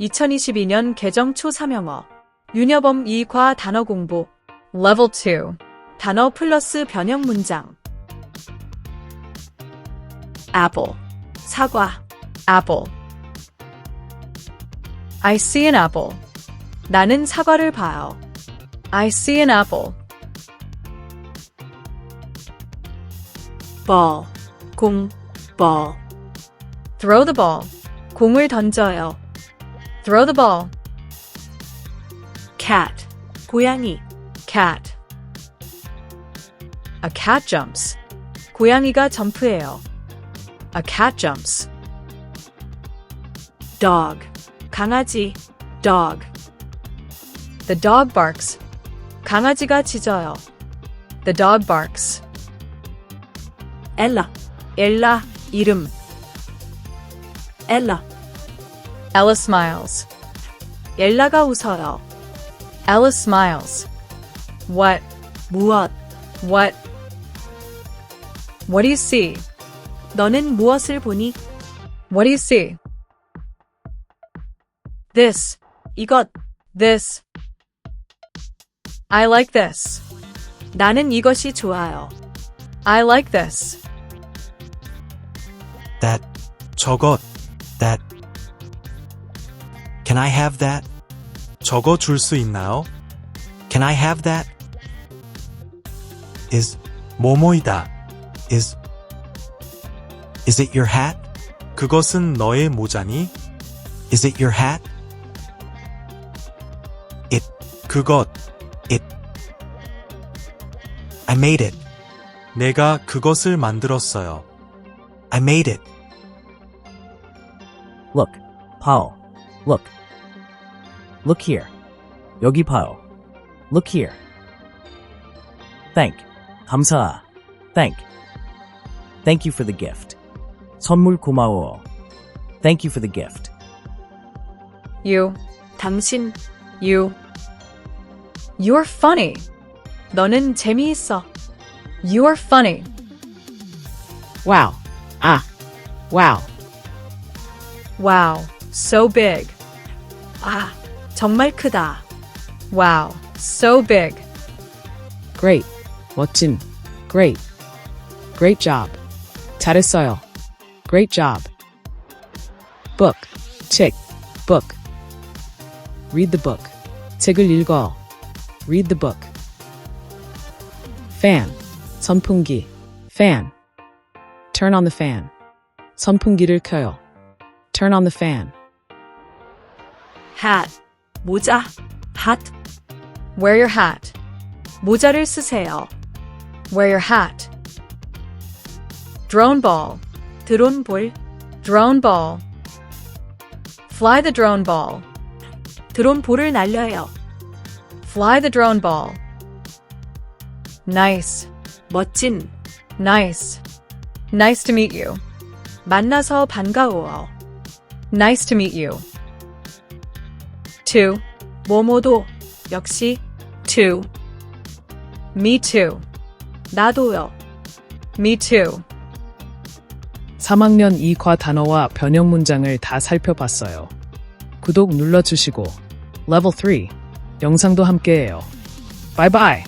2022년 개정 초 3영어 윤여범 이과 단어 공부 Level 2 단어 플러스 변형 문장 apple 사과 apple I see an apple 나는 사과를 봐요. I see an apple. ball 공 ball throw the ball 공을 던져요. throw the ball. cat 고양이 cat A cat jumps. 고양이가 점프해요. A cat jumps. dog 강아지 dog The dog barks. 강아지가 짖어요. The dog barks. 엘라 엘라 이름 엘라 Ella smiles. 엘라가 웃어요. Ella smiles. What? 무엇? What? What do you see? 너는 무엇을 보니? What do you see? This. 이것. This. I like this. 나는 이것이 좋아요. I like this. That. 저것. That. Can I have that? 저거 줄 수 있나요? Can I have that? Is 뭐뭐이다. Is Is it your hat? 그것은 너의 모자니? Is it your hat? It 그것 It I made it. 내가 그것을 만들었어요. I made it. Look, Paul. Look. Look here. 여기 봐요. Look here. Thank. 감사. Thank. Thank you for the gift. 선물 고마워. Thank you for the gift. You. 당신. You. You're funny. 너는 재미있어. You're funny. Wow. Ah. Wow. Wow. So big. 아, 정말 크다. Wow. So big. Great. 멋진. Great. Great job. 잘했어요. Great job. Book. 책. Book. Read the book. 책을 읽어. Read the book. Fan. 선풍기. Fan. Turn on the fan. 선풍기를 켜요. Turn on the fan. hat. 모자. hat. Wear your hat. 모자를 쓰세요. Wear your hat. drone ball. 드론 볼. drone ball. fly the drone ball. 드론 볼을 날려요. fly the drone ball. nice. 멋진. nice. nice to meet you. 만나서 반가워. nice to meet you. To. 뭐뭐도. 역시 to. me too. 나도요. me too. 3학년 2과 단어와 변형 문장을 다 살펴봤어요. 구독 눌러주시고 Level 3 영상도 함께해요. 바이바이.